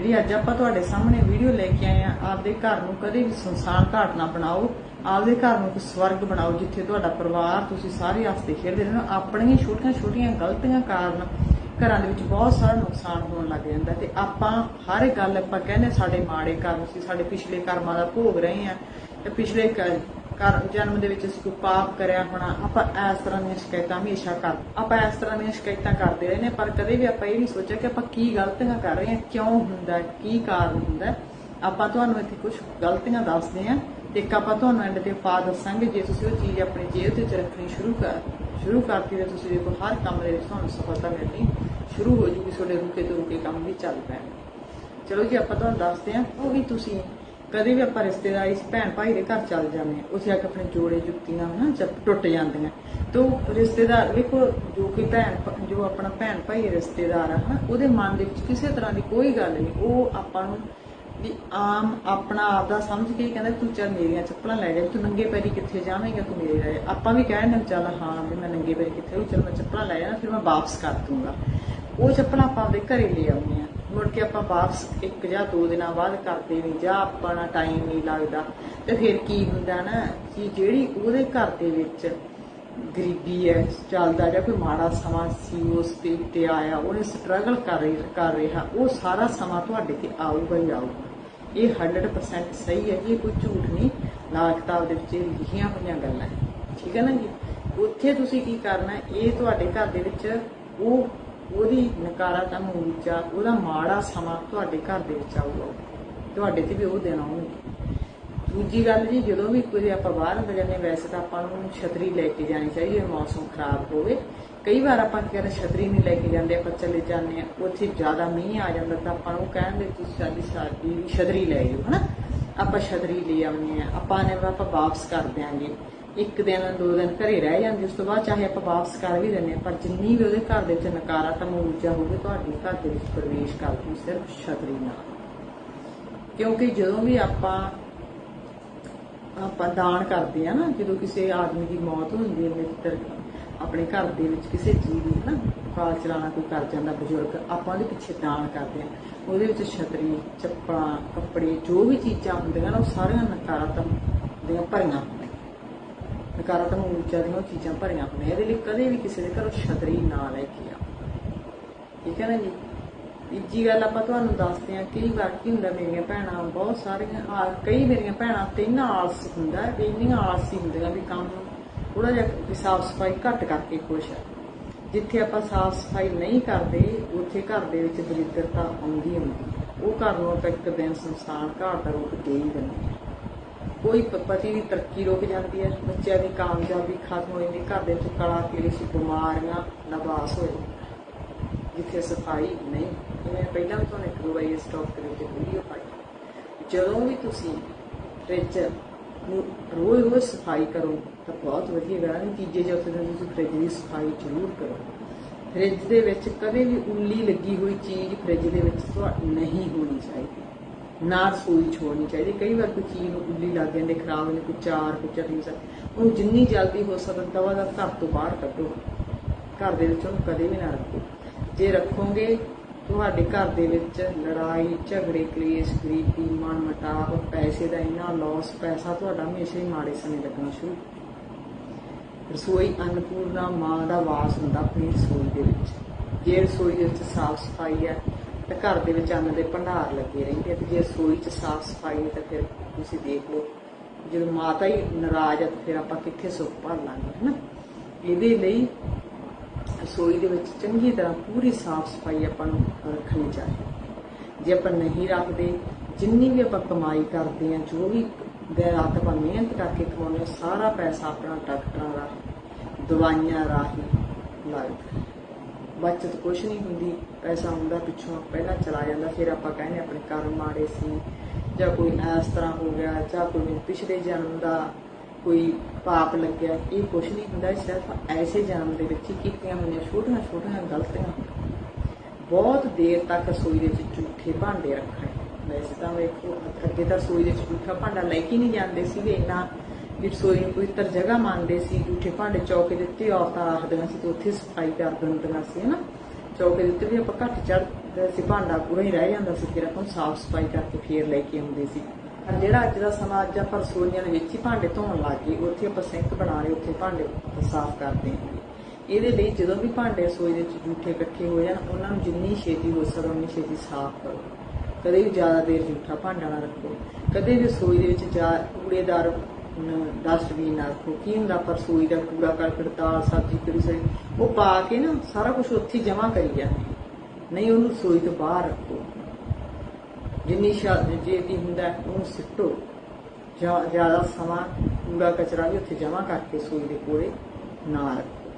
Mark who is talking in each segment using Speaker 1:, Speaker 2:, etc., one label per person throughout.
Speaker 1: ਜਿਹੜੀ ਅੱਜ ਆਪਾਂ ਤੁਹਾਡੇ ਸਾਹਮਣੇ ਵੀਡੀਓ ਲੈ ਕੇ ਆਏ ਆ, ਆਪਦੇ ਘਰ ਨੂੰ ਕਦੇ ਵੀ ਸੁਨਸਾਨ ਘਾਟ ਨਾ ਬਣਾਓ। ਆਪਦੇ ਘਰ ਨੂੰ ਇੱਕ ਸਵਰਗ ਬਣਾਓ, ਜਿੱਥੇ ਤੁਹਾਡਾ ਪਰਿਵਾਰ ਤੁਸੀਂ ਸਾਰੇ ਹੱਸਦੇ ਖੇਡਦੇ ਰਹਿਣਾ ਆਪਣੀਆਂ ਛੋਟੀਆਂ-ਛੋਟੀਆਂ ਗਲਤੀਆਂ ਕਾਰਨ ਘਰਾਂ ਦੇ ਵਿੱਚ ਬਹੁਤ ਸਾਰਾ ਨੁਕਸਾਨ ਹੋਣ ਲੱਗ ਜਾਂਦਾ ਤੇ ਆਪਾਂ ਹਰ ਇੱਕ ਗੱਲ ਆਪਾਂ ਕਹਿੰਦੇ ਸਾਡੇ ਮਾੜੇ ਕਰਮ ਸੀ, ਸਾਡੇ ਪਿਛਲੇ ਕਰਮਾਂ ਦਾ ਭੋਗ ਰਹੇ ਆ ਤੇ ਪਿਛਲੇ ਕਰ ਜਨਮ ਦੇ ਵਿੱਚ ਅਸੀਂ ਕੋਈ ਪਾਪ ਕਰਿਆ ਹੋਣਾ, ਆਪਾਂ ਇਸ ਤਰ੍ਹਾਂ ਦੀਆਂ ਸ਼ਿਕਾਇਤਾਂ ਹਮੇਸ਼ਾ ਕਰ, ਆਪਾਂ ਇਸ ਤਰ੍ਹਾਂ ਦੀਆਂ ਸ਼ਿਕਾਇਤਾਂ ਕਰਦੇ ਰਹੇ ਨੇ, ਪਰ ਕਦੇ ਵੀ ਆਪਾਂ ਇਹ ਨਹੀਂ ਸੋਚਿਆ ਕਿ ਆਪਾਂ ਕੀ ਗਲਤੀਆਂ ਕਰ ਰਹੇ ਹਾਂ, ਕਿਉਂ ਹੁੰਦਾ ਕੀ ਕਾਰਨ ਹੁੰਦਾ ਆਪਾਂ ਤੁਹਾਨੂੰ ਇੱਥੇ ਕੁਝ ਗਲਤੀਆਂ ਦੱਸਦੇ ਹਾਂ ਤੇ ਆਪਾਂ ਤੁਹਾਨੂੰ ਐਂਡ ਤੇ ਪਾ ਦੱਸਾਂਗੇ, ਜੇ ਤੁਸੀਂ ਉਹ ਚੀਜ਼ ਆਪਣੀ ਜੇਬ ਤੇ ਰੱਖਣੀ ਸ਼ੁਰੂ ਕਰ, ਸ਼ੁਰੂ ਕਰਤੀ ਤੇ ਤੁਸੀਂ ਦੇਖੋ ਹਰ ਕੰਮ ਦੇ ਵਿੱਚ ਤੁਹਾਨੂੰ ਸਫਲਤਾ ਮਿਲਣੀ ਸ਼ੁਰੂ ਹੋ ਜੂਗੀ, ਤੁਹਾਡੇ ਰੁਕੇ ਤੋਂ ਰੁਕੇ ਕੰਮ ਵੀ ਚੱਲ ਪੈਣਗੇ। ਚਲੋ ਜੀ, ਆਪਾਂ ਤੁਹਾਨੂੰ ਦੱਸਦੇ ਹਾਂ, ਉਹ ਵੀ ਤੁਸੀਂ ਕਦੇ ਵੀ ਆਪਾਂ ਰਿਸ਼ਤੇਦਾਰੀ 'ਚ ਭੈਣ ਭਾਈ ਦੇ ਘਰ ਚੱਲ ਜਾਂਦੇ ਹਾਂ ਉੱਥੇ ਆ ਕੇ ਆਪਣੇ ਜੋੜੇ ਜੁੱਤੀਆਂ ਨਾ ਟੁੱਟ ਜਾਂਦੀਆਂ ਤੋ ਰਿਸ਼ਤੇਦਾਰ, ਵੇਖੋ ਜੋ ਕੋਈ ਭੈਣ ਜੋ ਆਪਣਾ ਭੈਣ ਭਾਈ ਰਿਸ਼ਤੇਦਾਰ ਆ ਹਨਾ, ਉਹਦੇ ਮਨ ਦੇ ਵਿੱਚ ਕਿਸੇ ਤਰ੍ਹਾਂ ਦੀ ਕੋਈ ਗੱਲ ਨਹੀਂ। ਉਹ ਆਪਾਂ ਨੂੰ ਵੀ ਆਮ ਆਪਣਾ ਆਪ ਦਾ ਸਮਝ ਕੇ ਹੀ ਕਹਿੰਦਾ, ਤੂੰ ਚੱਲ ਮੇਰੀਆਂ ਚੱਪਲਾਂ ਲੈ ਜਾ, ਤੂੰ ਨੰਗੇ ਪੈਰੀ ਕਿੱਥੇ ਜਾਵੇਂਗਾ, ਤੂੰ ਮੇਰੇ ਰਹਿ। ਆਪਾਂ ਵੀ ਕਹਿੰਦੇ ਹਾਂ ਚੱਲ, ਹਾਂ ਵੀ ਮੈਂ ਨੰਗੇ ਪੈਰੀ ਕਿੱਥੇ ਵੀ ਚੱਲ ਮੈਂ ਚੱਪਲਾਂ ਲੈ ਜਾਣਾ ਫਿਰ ਮੈਂ ਵਾਪਸ ਕਰ ਦੂੰਗਾ। ਉਹ ਚੱਪਲਾਂ ਆਪਾਂ ਆਪਦੇ ਘਰੇ ਲੈ ਆਉਂਦੇ ਆ ਮੁੜ ਕੇ ਆਪਾਂ ਵਾਪਸ ਇੱਕ ਜਾਂ ਦੋ ਦਿਨਾਂ ਬਾਅਦ ਕਰਦੇ ਵੀ, ਜਾਂ ਆਪਣਾ ਟਾਈਮ ਨਹੀਂ ਲੱਗਦਾ। ਤੇ ਫਿਰ ਕੀ ਹੁੰਦਾ ਨਾ ਕਿ ਜਿਹੜੀ ਉਹਦੇ ਘਰ ਦੇ ਵਿੱਚ ਗਰੀਬੀ ਹੈ, ਚੱਲਦਾ ਜਾਂ ਕੋਈ ਮਾੜਾ ਸਮਾਂ ਸੀ, ਉਸ ਤੇ ਉੱਤੇ ਆਇਆ, ਉਹਨੇ ਸਟਰਗਲ ਕਰ ਰਹੀ ਕਰ ਰਿਹਾ, ਉਹ ਸਾਰਾ ਸਮਾਂ ਤੁਹਾਡੇ ਤੇ ਆਊਗਾ ਹੀ ਆਊਗਾ। ਇਹ 100% ਸਹੀ ਹੈ, ਇਹ ਕੋਈ ਝੂਠ ਨਹੀਂ। ਲਾਲ ਕਿਤਾਬ ਦੇ ਵਿੱਚ ਲਿਖੀਆਂ ਹੋਈਆਂ ਗੱਲਾਂ ਠੀਕ ਹੈ ਨਾ ਜੀ? ਉੱਥੇ ਤੁਸੀਂ ਕੀ ਕਰਨਾ, ਇਹ ਤੁਹਾਡੇ ਘਰ ਦੇ ਵਿੱਚ ਉਹ ਉਹਦੀ ਨਕਾਰਾਤਮਕ ਊਰਜਾ ਉਹਦਾ ਮਾੜਾ ਸਮਾਂ ਤੁਹਾਡੇ ਘਰ ਦੇ ਵਿੱਚ ਆਊਗਾ। ਤੁਹਾਡੇ ਤੇ ਵੀ ਉਹ ਦਿਨ ਆਉਣਗੇ। ਦੂਜੀ ਗੱਲ ਜੀ, ਜਦੋਂ ਵੀ ਕੋਈ ਆਪਾਂ ਬਾਹਰ ਅੰਦਰ ਜਾਂਦੇ ਵੈਸੇ ਤਾਂ ਆਪਾਂ ਨੂੰ ਛਤਰੀ ਲੈ ਕੇ ਜਾਣੀ ਚਾਹੀਦੀ ਹੈ, ਮੌਸਮ ਖਰਾਬ ਹੋਵੇ। ਕਈ ਵਾਰ ਆਪਾਂ ਕੀ ਕਰਦੇ ਛਤਰੀ ਨਹੀਂ ਲੈ ਕੇ ਜਾਂਦੇ, ਆਪਾਂ ਚਲੇ ਜਾਂਦੇ ਆ ਉੱਥੇ ਜ਼ਿਆਦਾ ਮੀਂਹ ਆ ਜਾਂਦਾ ਤਾਂ ਆਪਾਂ ਨੂੰ ਕਹਿੰਦੇ ਤੁਸੀਂ ਸਾਡੀ ਸਾਡੀ ਵੀ ਛਤਰੀ ਲੈ ਜਾਓ ਹਨਾ? ਆਪਾਂ ਛਤਰੀ ਲੈ ਆਉਂਦੇ ਆ ਆਪਾਂ ਨੇ ਆਪਾਂ ਵਾਪਸ ਕਰ ਦਿਆਂਗੇ। ਇੱਕ ਦਿਨ, ਦੋ ਦਿਨ ਘਰੇ ਰਹਿ ਜਾਂਦੀ, ਉਸ ਤੋਂ ਬਾਅਦ ਚਾਹੇ ਆਪਾਂ ਵਾਪਸ ਕਰ ਵੀ ਦਿੰਦੇ ਆ ਪਰ ਜਿੰਨੀ ਵੀ ਉਹਦੇ ਘਰ ਦੇ ਵਿੱਚ ਨਕਾਰਾਤਮਕ ਊਰਜਾ ਹੋਵੇ, ਤੁਹਾਡੇ ਘਰ ਦੇ ਵਿੱਚ ਪ੍ਰਵੇਸ਼ ਕਰਦੀ ਸਿਰਫ ਛਤਰੀ ਨਾਲ। ਕਿਉਂਕਿ ਜਦੋਂ ਵੀ ਆਪਾਂ ਆਪਾਂ ਦਾਨ ਕਰਦੇ ਆ ਨਾ, ਜਦੋਂ ਕਿਸੇ ਆਦਮੀ ਦੀ ਮੌਤ ਹੁੰਦੀ ਹੈ, ਮਿੱਤਰ, ਆਪਣੇ ਘਰ ਦੇ ਵਿੱਚ ਕਿਸੇ ਜੀਵ ਦੀ ਨਾ ਕਾਲ ਚਲਾਣਾ ਕੋਈ ਕਰ ਜਾਂਦਾ, ਬਜ਼ੁਰਗ, ਆਪਾਂ ਉਹਦੇ ਪਿੱਛੇ ਦਾਨ ਕਰਦੇ ਆ ਉਹਦੇ ਵਿੱਚ ਛਤਰੀ, ਚੱਪਲਾਂ, ਕੱਪੜੇ, ਜੋ ਵੀ ਚੀਜ਼ਾਂ ਹੁੰਦੀਆਂ ਨਾ, ਉਹ ਸਾਰੀਆਂ ਨਕਾਰਾਤਮਕ ਦੀਆਂ ਭਰੀਆਂ। ਨਕਾਰਾਤਮਕ ਊਰਜਾ ਦੀਆਂ ਉਹ ਚੀਜ਼ਾਂ ਭਰੀਆਂ ਹੁੰਦੀਆਂ ਇਹਦੇ ਲਈ ਕਦੇ ਵੀ ਕਿਸੇ ਦੇ ਘਰੋਂ ਛਤਰੀ ਨਾ ਲੈ ਕੇ ਆ ਠੀਕ ਹੈ ਨਾ ਜੀ? ਤੀਜੀ ਗੱਲ ਆਪਾਂ ਤੁਹਾਨੂੰ ਦੱਸਦੇ ਹਾਂ, ਕਈ ਵਾਰ ਕੀ ਹੁੰਦਾ, ਮੇਰੀਆਂ ਭੈਣਾਂ ਬਹੁਤ ਸਾਰੀਆਂ ਆ, ਕਈ ਮੇਰੀਆਂ ਭੈਣਾਂ ਤੇ ਇੰਨਾ ਆਲਸ ਹੁੰਦਾ, ਵੀ ਇੰਨੀਆਂ ਆਲਸੀ ਹੁੰਦੀਆਂ ਵੀ ਕੰਮ ਥੋੜਾ ਜਿਹਾ ਸਾਫ਼ ਸਫ਼ਾਈ ਘੱਟ ਕਰਕੇ ਖੁਸ਼ ਹੈ ਜਿੱਥੇ ਆਪਾਂ ਸਾਫ਼ ਸਫ਼ਾਈ ਨਹੀਂ ਕਰਦੇ, ਉੱਥੇ ਘਰ ਦੇ ਵਿੱਚ ਦਰਿਦਰਤਾ ਆਉਂਦੀ ਹੁੰਦੀ ਉਹ ਘਰ ਨੂੰ ਆਪਾਂ ਇੱਕ ਦਿਨ ਸੰਸਾਨ ਘਾਟ ਦਾ ਰੂਪ ਦੇ ਹੀ ਦਿੰਦੇ ਕੋਈ ਪ- ਪਤੀ ਦੀ ਤਰੱਕੀ ਰੁਕ ਜਾਂਦੀ ਹੈ, ਬੱਚਿਆਂ ਦੀ ਕਾਮਯਾਬੀ ਖਤਮ ਹੋ ਜਾਂਦੀ ਘਰ ਦੇ ਵਿੱਚ ਕਲਾ ਕਲੇਸ਼ ਬਿਮਾਰੀਆਂ ਨਵਾਸ ਹੋ ਜਾਂਦੀਆਂ ਜਿੱਥੇ ਸਫ਼ਾਈ ਨਹੀਂ, ਜਿਵੇਂ ਪਹਿਲਾਂ ਵੀ ਤੁਹਾਨੂੰ ਇੱਕ ਦੋ ਵਾਰੀ ਇਸ ਟੌਪਿਕ ਦੇ ਉੱਤੇ ਵੀਡੀਓ ਪਾਈ। ਜਦੋਂ ਵੀ ਤੁਸੀਂ ਫ੍ਰਿਜ ਨੂੰ ਰੋਜ਼ ਰੋਜ਼ ਸਫ਼ਾਈ ਕਰੋ, ਤਾਂ ਬਹੁਤ ਵਧੀਆ ਗੱਲ ਹੈ। ਤੀਜੇ ਚੌਥੇ ਦਿਨ ਤੁਸੀਂ ਫ੍ਰਿਜ ਦੀ ਸਫ਼ਾਈ ਜ਼ਰੂਰ ਕਰੋ। ਫ੍ਰਿਜ ਦੇ ਵਿੱਚ ਕਦੇ ਵੀ ਉੱਲੀ ਲੱਗੀ ਹੋਈ ਚੀਜ਼ ਫ੍ਰਿਜ ਦੇ ਵਿੱਚ ਨਹੀਂ ਹੋਣੀ ਚਾਹੀਦੀ। ਨਾ ਰਸੋਈ 'ਚ ਚਾਹੀਦੀ। ਕਈ ਵਾਰ ਕੋਈ ਚੀਜ਼ ਨੂੰ ਉੱਲੀ ਲੱਗ ਜਾਂਦੀ, ਖਰਾਬ ਹੋ ਜਾਂਦੀ ਕੋਈ ਚਾਰ, ਕੋਈ ਚਟਨੀ ਸਾ ਉਹਨੂੰ ਜਿੰਨੀ ਜਲਦੀ ਹੋ ਸਕਦਾ ਦਵਾ ਦਾ ਘਰ ਤੋਂ ਬਾਹਰ ਕੱਢੋ। ਘਰ ਦੇ ਵਿੱਚ ਉਹਨੂੰ ਕਦੇ ਵੀ ਨਾ ਰੱਖੋ। ਜੇ ਰੱਖੋਗੇ, ਤੁਹਾਡੇ ਘਰ ਦੇ ਵਿੱਚ ਲੜਾਈ, ਝਗੜੇ, ਕਲੇਸ਼, ਗਰੀਬੀ ਮਨ ਮਟਾਵ ਪੈਸੇ ਦਾ ਇੰਨਾ ਲਾਸ ਪੈਸਾ ਤੁਹਾਡਾ ਹਮੇਸ਼ਾ ਹੀ ਮਾੜੇ ਸਮੇਂ ਲੱਗਣਾ ਸ਼ੁਰੂ। ਰਸੋਈ ਅਨਪੂਰਨਾ ਮਾਂ ਦਾ ਵਾਸ ਹੁੰਦਾ ਆਪਣੀ ਰਸੋਈ ਦੇ ਵਿੱਚ। ਜੇ ਰਸੋਈ ਦੇ ਵਿੱਚ ਸਾਫ਼ ਸਫ਼ਾਈ ਹੈ ਤਾਂ ਘਰ ਦੇ ਵਿੱਚ ਅੰਨ ਦੇ ਭੰਡਾਰ ਲੱਗੇ ਰਹਿੰਦੇ ਤੇ ਜੇ ਰਸੋਈ 'ਚ ਸਾਫ਼ ਸਫ਼ਾਈ ਤਾਂ ਫਿਰ ਤੁਸੀਂ ਦੇਖ ਲਓ, ਜਦੋਂ ਮਾਤਾ ਹੀ ਨਾਰਾਜ਼ ਹੈ ਤਾਂ ਫਿਰ ਆਪਾਂ ਕਿੱਥੇ ਸੁੱਖ ਭਾਲਾਂਗੇ, ਹਨਾ? ਇਹਦੇ ਲਈ ਰਸੋਈ ਦੇ ਵਿੱਚ ਚੰਗੀ ਤਰ੍ਹਾਂ ਪੂਰੀ ਸਾਫ਼ ਸਫ਼ਾਈ ਆਪਾਂ ਨੂੰ ਰੱਖਣੀ ਚਾਹੀਦੀ ਜੇ ਆਪਾਂ ਨਹੀਂ ਰੱਖਦੇ, ਜਿੰਨੀ ਵੀ ਆਪਾਂ ਕਮਾਈ ਕਰਦੇ ਆ ਜੋ ਵੀ ਦਿਨ ਰਾਤ ਆਪਾਂ ਮਿਹਨਤ ਕਰਕੇ ਕਮਾਉਂਦੇ ਸਾਰਾ ਪੈਸਾ ਆਪਣਾ ਡਾਕਟਰਾਂ ਰਾਹੀਂ, ਦਵਾਈਆਂ ਰਾਹੀਂ ਲੱਗਦਾ ਬਚਤ ਕੁਛ ਨਹੀਂ ਹੁੰਦੀ, ਪੈਸਾ ਹੁੰਦਾ ਪਿੱਛੋਂ ਪਹਿਲਾਂ ਚਲਾ ਜਾਂਦਾ, ਫਿਰ ਆਪਾਂ ਕਹਿੰਦੇ ਆਪਣੇ ਕਰਮ ਮਾੜੇ ਸੀ, ਜਾਂ ਕੋਈ ਇਸ ਤਰ੍ਹਾਂ ਹੋ ਗਿਆ, ਜਾਂ ਕੋਈ ਪਿਛਲੇ ਜਨਮ ਦਾ ਕੋਈ ਪਾਪ ਲੱਗਿਆ, ਇਹ ਕੁਛ ਨਹੀਂ ਹੁੰਦਾ ਸਿਰਫ ਐਸੇ ਜਨਮ ਦੇ ਵਿੱਚ ਹੀ ਕੀਤੀਆਂ ਹੋਈਆਂ ਛੋਟੀਆਂ ਛੋਟੀਆਂ ਗਲਤੀਆਂ। ਬਹੁਤ ਦੇਰ ਤੱਕ ਰਸੋਈ ਦੇ ਵਿੱਚ ਝੂਠੇ ਭਾਂਡੇ ਰੱਖਣੇ। ਵੈਸੇ ਤਾਂ ਵੇਖੋ, ਅੱਗੇ ਤਾਂ ਰਸੋਈ ਦੇ ਵਿੱਚ ਝੂਠਾ ਭਾਂਡਾ ਲੈ ਕੇ ਨਹੀਂ ਜਾਂਦੇ ਸੀ ਇੰਨਾ ਵੀ ਰਸੋਈ ਨੂੰ ਪਵਿੱਤਰ ਜਗ੍ਹਾ ਮੰਨਦੇ ਸੀ ਝੂਠੇ ਭਾਂਡੇ ਚੌਕੇ ਦੇ ਉੱਤੇ ਔਰਤਾਂ ਰੱਖਦੀਆਂ ਸੀ ਤੇ ਉੱਥੇ ਸਫ਼ਾਈ ਕਰ ਦਿੰਦੀਆਂ ਸੀ ਹਨਾ ਚੌਕੇ ਦੇ ਉੱਤੇ ਵੀ ਆਪਾਂ ਘੱਟ ਚੜ ਤੇ ਭਾਂਡਾ ਪੂਰਾ ਹੀ ਰਹਿ ਜਾਂਦਾ ਸੀ, ਫਿਰ ਆਪਾਂ ਸਾਫ਼ ਸਫ਼ਾਈ ਕਰਕੇ ਫੇਰ ਲੈ ਕੇ ਆਉਂਦੇ ਸੀ। ਪਰ ਜਿਹੜਾ ਅੱਜ ਦਾ ਸਮਾਂ, ਅੱਜ ਆਪਾਂ ਰਸੋਈਆਂ ਦੇ ਵਿੱਚ ਹੀ ਭਾਂਡੇ ਧੋਣ ਲੱਗ ਗਏ, ਉੱਥੇ ਆਪਾਂ ਸਿੰਕ ਬਣਾ ਲਏ, ਉੱਥੇ ਭਾਂਡੇ ਸਾਫ਼ ਕਰਦੇ ਹਾਂ ਇਹਦੇ ਲਈ ਜਦੋਂ ਵੀ ਭਾਂਡੇ ਰਸੋਈ ਦੇ ਵਿੱਚ ਜੂਠੇ ਇਕੱਠੇ ਹੋ ਜਾਣ, ਉਹਨਾਂ ਨੂੰ ਜਿੰਨੀ ਛੇਤੀ ਹੋ ਸਕੇ, ਉਨੀ ਛੇਤੀ ਸਾਫ਼ ਕਰੋ। ਕਦੇ ਵੀ ਜ਼ਿਆਦਾ ਦੇਰ ਜੂਠਾ ਭਾਂਡਾ ਨਾ ਰੱਖੋ। ਕਦੇ ਵੀ ਰਸੋਈ ਦੇ ਵਿੱਚ ਕੂੜੇਦਾਰ ਡਸਟਬੀਨ ਨਾ ਰੱਖੋ ਕੀ ਹੁੰਦਾ ਆਪਾਂ ਰਸੋਈ ਦਾ ਕੂੜਾ ਕਰਕਟ ਦਾਲ ਸਬਜ਼ੀ ਕਿਹੜੀ ਸਾਰੀ, ਉਹ ਪਾ ਕੇ ਨਾ ਸਾਰਾ ਕੁਝ ਉੱਥੇ ਜਮਾ ਕਰੀ ਜਾਂਦੇ ਨਹੀਂ, ਉਹਨੂੰ ਰਸੋਈ ਤੋਂ ਬਾਹਰ ਰੱਖੋ। ਜਿੰਨੀ ਸ਼ਾਦੀ ਹੁੰਦਾ, ਉਹਨੂੰ ਸਿੱਟੋ। ਜ਼ਿਆਦਾ ਸਮਾਂ ਕੂੜਾ ਕਚਰਾ ਵੀ ਉੱਥੇ ਜਮਾ ਕਰਕੇ ਰਸੋਈ ਦੇ ਕੋਲੇ ਨਾ ਰੱਖੋ।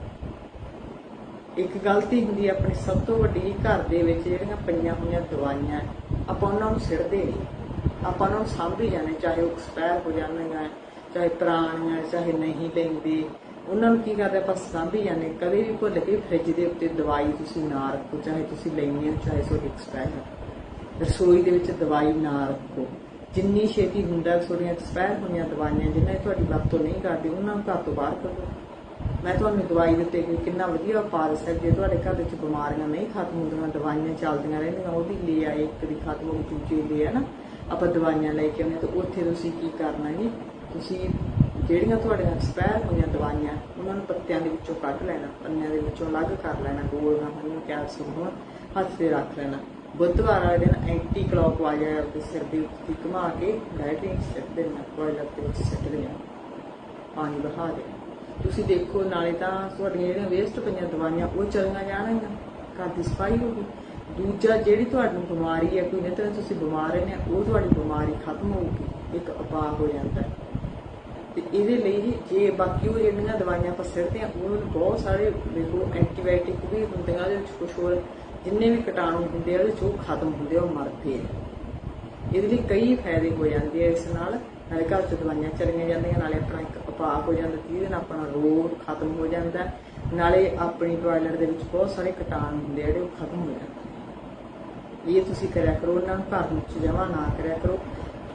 Speaker 1: ਇੱਕ ਗਲਤੀ ਹੁੰਦੀ ਹੈ, ਆਪਣੀ ਸਭ ਤੋਂ ਵੱਡੀ ਘਰ ਦੇ ਵਿੱਚ ਜਿਹੜੀਆਂ ਪਈਆਂ ਹੋਈਆਂ ਦਵਾਈਆਂ, ਆਪਾਂ ਉਹਨਾਂ ਨੂੰ ਸਿੱਟਦੇ ਨਹੀਂ। ਆਪਾਂ ਉਹਨਾਂ ਨੂੰ ਸਾਂਭੀ ਜਾਂਦੇ ਚਾਹੇ ਉਹ ਐਕਸਪਾਇਰ ਹੋ ਜਾਂਦੀਆਂ ਚਾਹੇ ਪੁਰਾਣੀਆਂ, ਚਾਹੇ ਨਹੀਂ ਲੈਂਦੇ। ਉਹਨਾਂ ਨੂੰ ਕੀ ਕਰਦੇ ਆਪਾਂ ਸਾਂਭੀ ਜਾਂਦੇ ਕਦੇ ਵੀ ਭੁੱਲ ਕੇ ਫ੍ਰਿਜ ਦੇ ਉੱਤੇ ਦਵਾਈ ਤੁਸੀਂ ਨਾ ਰੱਖੋ, ਚਾਹੇ ਤੁਸੀਂ ਲੈਣੀ ਹੋ, ਚਾਹੇ ਤੁਹਾਡੀ ਐਕਸਪਾਇਰ ਰਸੋਈ ਦੇ ਵਿੱਚ ਦਵਾਈ ਨਾ ਰੱਖੋ। ਜਿੰਨੀ ਛੇਤੀ ਹੁੰਦਾ ਤੁਹਾਡੀਆਂ ਐਕਸਪਾਇਰ ਹੋਈਆਂ ਦਵਾਈਆਂ ਜਿਨ੍ਹਾਂ ਤੁਹਾਡੀ ਵਰਤੋਂ ਨਹੀਂ ਕਰਦੇ, ਉਹਨਾਂ ਨੂੰ ਘਰ ਤੋਂ ਬਾਹਰ ਕੱਢੋ। ਮੈਂ ਤੁਹਾਨੂੰ ਦਵਾਈ ਦਿੱਤੇ ਉੱਤੇ ਕਿੰਨਾ ਵਧੀਆ ਉਪਾਅ ਹੈ। ਜੇ ਤੁਹਾਡੇ ਘਰ ਵਿੱਚ ਬਿਮਾਰੀਆਂ ਨਹੀਂ ਖਤਮ ਹੁੰਦੀਆਂ, ਦਵਾਈਆਂ ਚੱਲਦੀਆਂ ਰਹਿੰਦੀਆਂ, ਉਹ ਵੀ ਲੈ ਆਏ, ਇੱਕ ਦੀ ਖਤਮ ਹੋ ਗਈ, ਦੂਜੀ ਲੈ ਆ ਨਾ ਆਪਾਂ ਦਵਾਈਆਂ ਲੈ ਕੇ ਆਉਂਦੇ ਹਾਂ, ਤਾਂ ਉੱਥੇ ਤੁਸੀਂ ਕੀ ਕਰਨਾ ਜੀ? ਤੁਸੀਂ ਜਿਹੜੀਆਂ ਤੁਹਾਡੀਆਂ ਐਕਸਪਾਇਰ ਹੋਈਆਂ ਦਵਾਈਆਂ, ਉਹਨਾਂ ਨੂੰ ਪੱਤਿਆਂ ਦੇ ਵਿੱਚੋਂ ਕੱਢ ਲੈਣਾ, ਪੰਨਿਆਂ ਦੇ ਵਿੱਚੋਂ ਅਲੱਗ ਕਰ ਲੈਣਾ ਗੋਲੀਆਂ ਹੋਈਆਂ ਕੈਪਸੂਲ ਹੋਣ ਹੱਥ ਤੇ ਰੱਖ ਲੈਣਾ। ਬੁੱਧਵਾਰ ਵਾਲੇ ਦਿਨ ਐਂਟੀ ਕਲੌਕਵਾਈਜ਼ ਆਪਣੇ ਸਿਰ ਦੇ ਉੱਤੇ ਘੁਮਾ ਕੇ ਲਾਈਟਿੰਗ ਸਿੱਟ ਦੇਣਾ ਕੋਇਲਰ ਦੇ ਵਿੱਚ ਸਿੱਟ ਦੇਣਾ। ਪਾਣੀ ਬਹਾ ਦੇ ਤੁਸੀਂ ਦੇਖੋ, ਨਾਲੇ ਤਾਂ ਤੁਹਾਡੀਆਂ ਜਿਹੜੀਆਂ ਵੇਸਟ ਪਈਆਂ ਦਵਾਈਆਂ, ਉਹ ਚਲੀਆਂ ਜਾਣਗੀਆਂ। ਘਰ ਦੀ ਸਫ਼ਾਈ ਹੋਊਗੀ ਦੂਜਾ, ਜਿਹੜੀ ਤੁਹਾਨੂੰ ਬਿਮਾਰੀ ਹੈ, ਕੋਈ ਨਾ ਤਾਂ ਤੁਸੀਂ ਬਿਮਾਰ ਨੇ ਉਹ ਤੁਹਾਡੀ ਬਿਮਾਰੀ ਖਤਮ ਹੋਊਗੀ। ਇੱਕ ਉਪਾਅ ਹੋ ਜਾਂਦਾ ਹੈ। ਤੇ ਇਹਦੇ ਲਈ ਜੇ ਬਾਕੀ ਉਹ ਜਿਹੜੀਆਂ ਦਵਾਈਆਂ ਆਪਾਂ ਸਿਰਦੇ ਆ, ਉਹਨਾਂ ਨੂੰ ਬਹੁਤ ਸਾਰੇ ਦੇਖੋ ਐਂਟੀਬਾਇਓਟਿਕ ਵੀ ਹੁੰਦੀਆਂ ਉਹਦੇ ਵਿੱਚ ਕੁਝ ਹੋਰ ਜਿੰਨੇ ਵੀ ਕੀਟਾਣੂ ਹੁੰਦੇ ਆ, ਉਹਦੇ ਚ ਉਹ ਖਤਮ ਹੁੰਦੇ ਆ, ਉਹ ਮਰਦੇ ਆ। ਇਹਦੇ ਲਈ ਕਈ ਫਾਇਦੇ ਹੋ ਜਾਂਦੇ ਆ ਇਸ ਨਾਲ, ਨਾਲੇ ਘਰ ਚ ਦਵਾਈਆਂ ਚਲੀਆਂ ਜਾਂਦੀਆਂ, ਨਾਲੇ ਆਪਣਾ ਇੱਕ ਉਪਾਅ ਹੋ ਜਾਂਦਾ, ਜਿਹਦੇ ਨਾਲ ਆਪਣਾ ਰੋਗ ਖਤਮ ਹੋ ਜਾਂਦਾ, ਨਾਲੇ ਆਪਣੀ ਟਾਇਲਟ ਦੇ ਵਿੱਚ ਬਹੁਤ ਸਾਰੇ ਕੀਟਾਣੂ ਹੁੰਦੇ ਆ, ਜਿਹੜੇ ਉਹ ਖਤਮ ਹੋ ਜਾਂਦੇ ਇਹ ਤੁਸੀਂ ਕਰਿਆ ਕਰੋ, ਉਹਨਾਂ ਨੂੰ ਘਰ ਵਿੱਚ ਜਮਾ ਨਾ ਕਰਿਆ ਕਰੋ।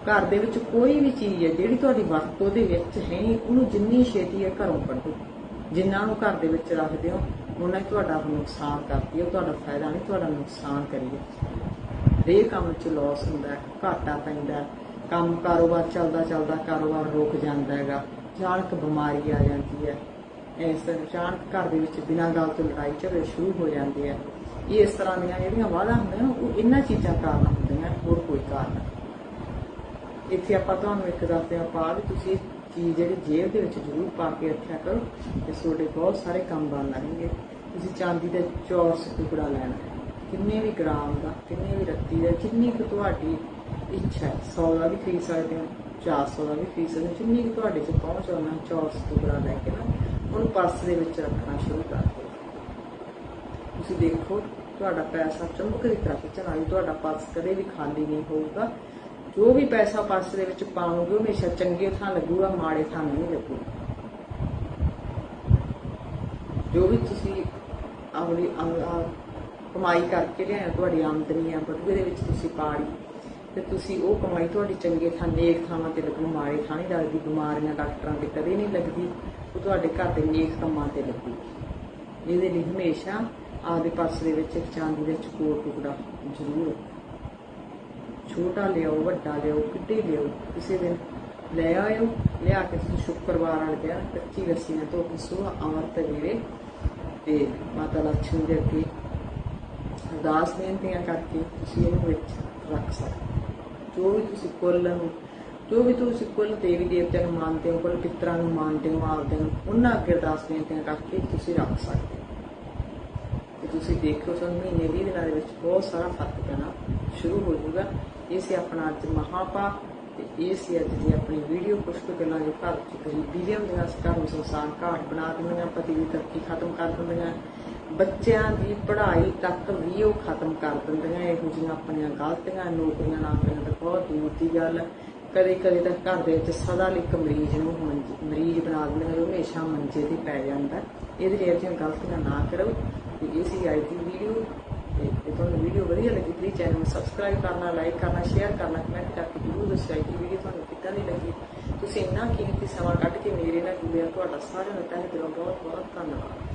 Speaker 1: ਘਰ ਦੇ ਵਿੱਚ ਕੋਈ ਵੀ ਚੀਜ਼ ਹੈ ਜਿਹੜੀ ਤੁਹਾਡੀ ਵਰਤੋਂ ਦੇ ਵਿੱਚ ਹੈ ਉਹਨੂੰ ਜਿੰਨੀ ਛੇਤੀ ਹੈ ਘਰੋਂ ਕੱਢੋ। ਜਿੰਨਾ ਨੂੰ ਘਰ ਦੇ ਵਿੱਚ ਰੱਖਦੇ ਹੋ ਉਹਨਾਂ ਹੀ ਤੁਹਾਡਾ ਨੁਕਸਾਨ ਕਰਦੀ ਹੈ ਤੁਹਾਡਾ ਫਾਇਦਾ ਨਹੀਂ ਤੁਹਾਡਾ ਨੁਕਸਾਨ ਕਰੀਏ। ਹਰੇਕ ਕੰਮ 'ਚ ਲਾਸ ਹੁੰਦਾ ਘਾਟਾ ਪੈਂਦਾ ਕੰਮ ਕਾਰੋਬਾਰ ਚੱਲਦਾ ਚੱਲਦਾ ਕਾਰੋਬਾਰ ਰੁਕ ਜਾਂਦਾ ਹੈਗਾ ਅਚਾਨਕ ਬਿਮਾਰੀ ਆ ਜਾਂਦੀ ਹੈ। ਇਸ ਅਚਾਨਕ ਘਰ ਦੇ ਵਿੱਚ ਬਿਨਾਂ ਗੱਲ ਤੋਂ ਲੜਾਈ ਝਗੜੇ ਸ਼ੁਰੂ ਹੋ ਜਾਂਦੇ ਆ। ਇਸ ਤਰ੍ਹਾਂ ਦੀਆਂ ਜਿਹੜੀਆਂ ਵਾਧਾ ਹੁੰਦੀਆਂ ਨਾ, ਉਹ ਇਹਨਾਂ ਚੀਜ਼ਾਂ ਕਾਰਨ ਹੁੰਦੀਆਂ ਹੋਰ ਕੋਈ ਕਾਰਨ ਨਹੀਂ। ਇੱਥੇ ਆਪਾਂ ਤੁਹਾਨੂੰ ਇੱਕ ਦੱਸਦੇ ਹਾਂ ਪਾ ਵੀ ਤੁਸੀਂ ਇਹ ਜਿਹੜੀ ਜੇਬ ਦੇ ਵਿੱਚ ਜ਼ਰੂਰ ਪਾ ਕੇ ਰੱਖਿਆ ਕਰੋ ਤੇ ਤੁਹਾਡੇ ਬਹੁਤ ਸਾਰੇ ਕੰਮ ਬਣ ਲੈਣਗੇ ਤੁਸੀਂ ਚਾਂਦੀ ਦਾ ਚੌਰਸ ਟੁਕੜਾ ਲੈਣਾ ਕਿੰਨੇ ਵੀ ਗ੍ਰਾਮ ਦਾ, ਕਿੰਨੇ ਵੀ ਰੱਤੀ ਦਾ, ਜਿੰਨੀ ਕੁ ਤੁਹਾਡੀ ਇੱਛਾ ਹੈ 100 ਦਾ ਵੀ ਖਰੀਦ ਸਕਦੇ ਹੋ 400 ਦਾ ਵੀ ਖਰੀਦ ਸਕਦੇ ਹੋ, ਜਿੰਨੀ ਕੁ ਤੁਹਾਡੇ 'ਚ ਪਹੁੰਚ ਆਉਣਾ ਚੌਰਸ ਟੁਕੜਾ ਲੈ ਕੇ ਨਾ, ਉਹਨੂੰ ਪਰਸ ਦੇ ਵਿੱਚ ਰੱਖਣਾ ਸ਼ੁਰੂ ਕਰ ਦਿਓ। ਤੁਸੀਂ ਦੇਖੋ, ਤੁਹਾਡਾ ਪੈਸਾ ਚੁੰਬਕ ਦੀ ਤਰ੍ਹਾਂ ਖਿੱਚਣ ਤੁਹਾਡਾ ਪਰਸ ਕਦੇ ਵੀ ਖਾਲੀ ਨਹੀਂ ਹੋਊਗਾ। ਜੋ ਵੀ ਪੈਸਾ ਪਰਸ ਦੇ ਵਿੱਚ ਪਾਉਂਗੇ ਉਹ ਹਮੇਸ਼ਾ ਚੰਗੇ ਥਾਂ ਲੱਗੂਗਾ, ਮਾੜੇ ਥਾਂ ਨਹੀਂ ਲੱਗੂਗਾ। ਜੋ ਵੀ ਤੁਸੀਂ ਆਪਣੀ ਕਮਾਈ ਕਰਕੇ ਲਿਆਏ ਤੁਹਾਡੀ ਆਮਦਨੀ ਆ ਬਟੂਏ ਦੇ ਵਿੱਚ ਤੁਸੀਂ ਪਾ ਤੇ ਤੁਸੀਂ ਉਹ ਕਮਾਈ ਤੁਹਾਡੀ ਚੰਗੇ ਥਾਂ, ਨੇਕ ਥਾਵਾਂ ਤੇ ਲੱਗੂ, ਮਾੜੇ ਥਾਂ ਨਹੀਂ ਲੱਗਦੀ, ਬਿਮਾਰੀਆਂ ਡਾਕਟਰਾਂ ਤੇ ਕਦੇ ਨਹੀਂ ਲੱਗਦੀ, ਉਹ ਤੁਹਾਡੇ ਘਰ ਦੇ ਨੇਕ ਕੰਮਾਂ ਤੇ ਲੱਗੂਗੀ ਇਹਦੇ ਲਈ ਹਮੇਸ਼ਾ ਆਪਦੇ ਪਰਸ ਦੇ ਵਿੱਚ ਇੱਕ ਚਾਂਦੀ ਦਾ ਚਕੋਰ ਟੁਕੜਾ ਜ਼ਰੂਰ ਰੱਖੋ। ਛੋਟਾ ਲਿਆਓ, ਵੱਡਾ ਲਿਆਓ, ਕਿੱਡੀ ਲਿਆਓ, ਕਿਸੇ ਦਿਨ ਲੈ ਆਇਓ, ਲਿਆ ਕੇ ਤੁਸੀਂ ਸ਼ੁੱਕਰਵਾਰ ਵਾਲੇ ਦਿਨ ਕੱਚੀ ਲੱਸੀ ਨਾਲ ਧੋ ਕੇ ਸੁਬਾਹ ਅੰਮ੍ਰਿਤ ਵੇਲੇ ਤੇ ਮਾਤਾ ਲక్ష్ਮੀ ਦੇ ਅੱਗੇ ਅਰਦਾਸ ਬੇਨਤੀਆਂ ਕਰਕੇ ਤੁਸੀਂ ਇਹਨੂੰ ਵਿੱਚ ਰੱਖ ਸਕਦੇ ਜੋ ਵੀ ਤੁਸੀਂ ਕੁੱਲ ਨੂੰ, ਜੋ ਵੀ ਤੁਸੀਂ ਕੁੱਲ ਦੇਵੀ ਦੇਵਤਿਆਂ ਨੂੰ ਮੰਨਦੇ ਹੋ, ਕੁੱਲ ਪਿਤਰਾਂ ਨੂੰ ਮੰਨਦੇ ਹੋ, ਆਪਦੇ ਨੂੰ, ਉਹਨਾਂ ਅੱਗੇ ਅਰਦਾਸ ਬੇਨਤੀਆਂ ਕਰਕੇ ਤੁਸੀਂ ਰੱਖ ਸਕਦੇ ਹੋ। ਤੇ ਤੁਸੀਂ ਦੇਖੋ, ਤੁਹਾਨੂੰ ਮਹੀਨੇ 20 ਦਿਨਾਂ ਦੇ ਵਿੱਚ ਬਹੁਤ ਸਾਰਾ ਫ਼ਰਕ ਪੈਣਾ ਸ਼ੁਰੂ ਹੋ ਜਾਊਗਾ। ਇਹ ਸੀ ਆਪਣਾ ਅੱਜ ਮਹਾਪਾ ਤੇ ਇਹ ਸੀ ਅੱਜ ਦੀ ਆਪਣੀ ਵੀਡੀਓ। ਕੁਝ ਕੁ ਗੱਲਾਂ ਜੋ ਘਰ ਚ ਗਰੀਬੀ ਦੇ ਘਰ ਨੂੰ ਸੰਸਾਰ ਘਾਟ ਬਣਾ ਦਿੰਦੀਆਂ, ਪਤੀ ਦੀ ਤਰੱਕੀ ਖਤਮ ਕਰ ਦਿੰਦੀਆਂ। ਬੱਚਿਆਂ ਦੀ ਪੜ੍ਹਾਈ ਤੱਕ ਵੀ ਉਹ ਖਤਮ ਕਰ ਦਿੰਦੀਆਂ। ਇਹੋ ਜਿਹੀਆਂ ਆਪਣੀਆਂ ਗਲਤੀਆਂ, ਨੌਕਰੀਆਂ ਨਾਕਰੀਆਂ ਤਾਂ ਬਹੁਤ ਦੂਰ ਦੀ ਗੱਲ। ਹੈ ਕਦੇ ਕਦੇ ਤਾਂ ਘਰ ਦੇ ਵਿੱਚ ਸਦਾ ਲਈ ਇੱਕ ਮਰੀਜ਼ ਨੂੰ ਮੰਜ- ਮਰੀਜ਼ ਬਣਾ ਦਿੰਦੇ ਨੇ ਹਮੇਸ਼ਾ ਮੰਜੇ ਤੇ ਪੈ ਜਾਂਦਾ। ਇਹਦੇ ਲਈ ਅਜਿਹੀਆਂ ਗਲਤੀਆਂ ਨਾ ਕਰੋ। ਤੇ ਇਹ ਸੀ ਅੱਜ ਦੀ ਵੀਡੀਓ। ਤੇ ਤੁਹਾਨੂੰ ਵੀਡੀਓ ਵਧੀਆ ਲੱਗੀ ਪਲੀਜ਼ ਚੈਨਲ ਨੂੰ ਸਬਸਕ੍ਰਾਈਬ ਕਰਨਾ ਲਾਈਕ ਕਰਨਾ ਸ਼ੇਅਰ ਕਰਨਾ ਕਮੈਂਟ ਕਰਕੇ ਜਰੂਰ ਦੱਸਿਆ ਕਿ ਵੀਡੀਓ ਤੁਹਾਨੂੰ ਕਿੱਦਾਂ ਦੀ ਲੱਗੀ। ਤੁਸੀਂ ਇੰਨਾ ਕੀਮਤੀ ਸਮਾਂ ਕੱਢ ਕੇ ਮੇਰੇ ਨਾਲ ਜੁੜਿਆ, ਤੁਹਾਡਾ ਸਾਰਿਆਂ ਦਾ ਤਹਿ ਦਿਲੋਂ ਬਹੁਤ ਬਹੁਤ ਧੰਨਵਾਦ।